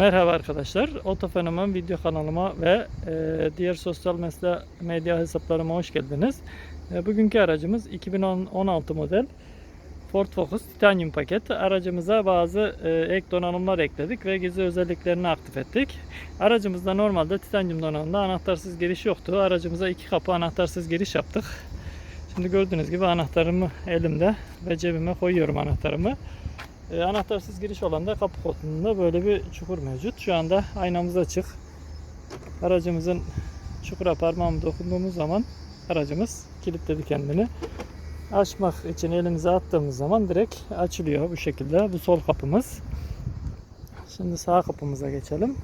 Merhaba arkadaşlar. Otofenomen video kanalıma ve e, diğer sosyal medya, hesaplarıma hoş geldiniz. E, bugünkü aracımız 2016 model Ford Focus Titanium paket. Aracımıza bazı e, ek donanımlar ekledik ve gizli özelliklerini aktif ettik. Aracımızda normalde Titanium donanımda anahtarsız giriş yoktu. Aracımıza iki kapı anahtarsız giriş yaptık. Şimdi gördüğünüz gibi anahtarımı elimde ve cebime koyuyorum anahtarımı. E, anahtarsız giriş olan da kapı koltuğunda böyle bir çukur mevcut. Şu anda aynamız açık. Aracımızın çukura parmağımı dokunduğumuz zaman aracımız kilitledi kendini. Açmak için elimize attığımız zaman direkt açılıyor bu şekilde. Bu sol kapımız. Şimdi sağ kapımıza geçelim.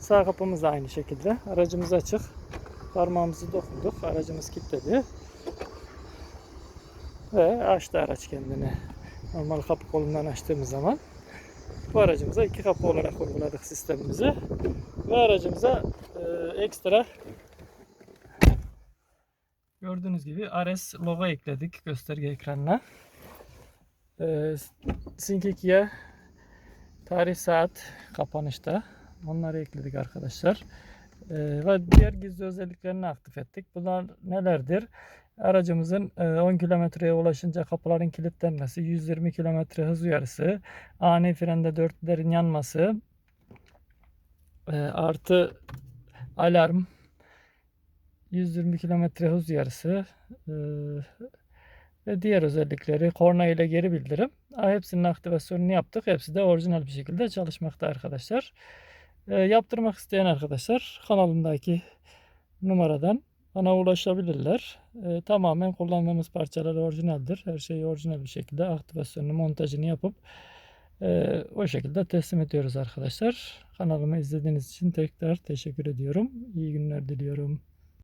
Sağ kapımız da aynı şekilde. Aracımız açık. Parmağımızı dokunduk. Aracımız kilitledi. Ve açtı araç kendini normal kapı kolundan açtığımız zaman bu aracımıza iki kapı olarak uyguladık sistemimizi. Ve aracımıza e, ekstra gördüğünüz gibi RS logo ekledik gösterge ekranına. E, 2'ye tarih saat kapanışta. Onları ekledik arkadaşlar. E, ve diğer gizli özelliklerini aktif ettik. Bunlar nelerdir Aracımızın e, 10 kilometreye ulaşınca kapıların kilitlenmesi, 120 kilometre hız uyarısı, ani frende dörtlerin yanması, e, artı alarm, 120 kilometre hız uyarısı e, ve diğer özellikleri, korna ile geri bildirim. Hepsinin aktivasyonunu yaptık. Hepsi de orijinal bir şekilde çalışmakta arkadaşlar. E, yaptırmak isteyen arkadaşlar kanalımdaki numaradan bana ulaşabilirler. E, tamamen kullandığımız parçalar orijinaldir. Her şeyi orijinal bir şekilde aktivasyonunu, montajını yapıp e, o şekilde teslim ediyoruz arkadaşlar. Kanalımı izlediğiniz için tekrar teşekkür ediyorum. İyi günler diliyorum.